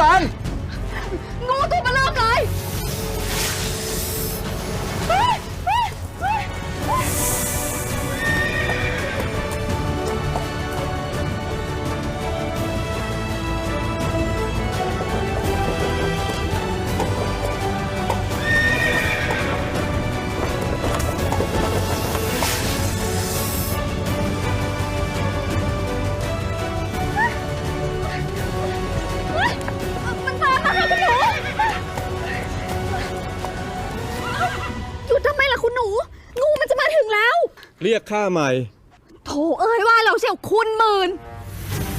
ตัน เรียกข้าใหม่ โถเอ้ยว่าเราเชียวคุณหมื่น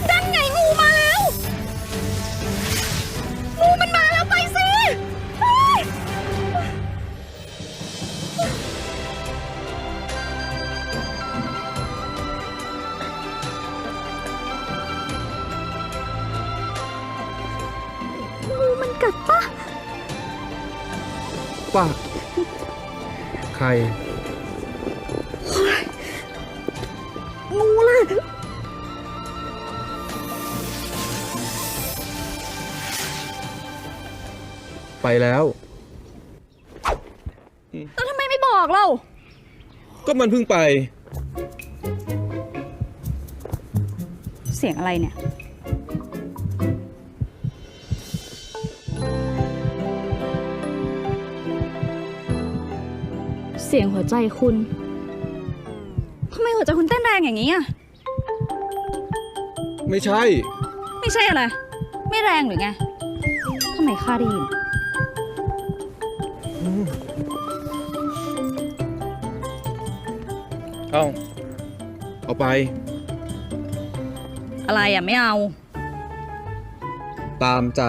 ดันไงงูมาแล้ว งูมันมาแล้วไปสิเฮ้ยงูมันกัดปะป้าใคร ไปแล้วแล้วทำไมไม่บอกเรา ก็มันเพิ่งไป เสียงอะไรเนี่ย เสียงหัวใจคุณทำไมหัวใจคุณเต้นแรงอย่างนี้อะ ไม่ใช่ ไม่ใช่อะไร ไม่แรงหรือไงทำไมข้าได้ยิน เอ้าเอาไป อะไรอะไม่เอา ตามใจ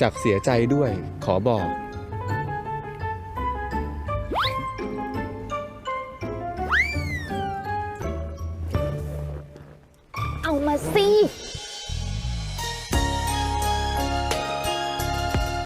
จากเสียใจด้วยขอบอก เอามาสิ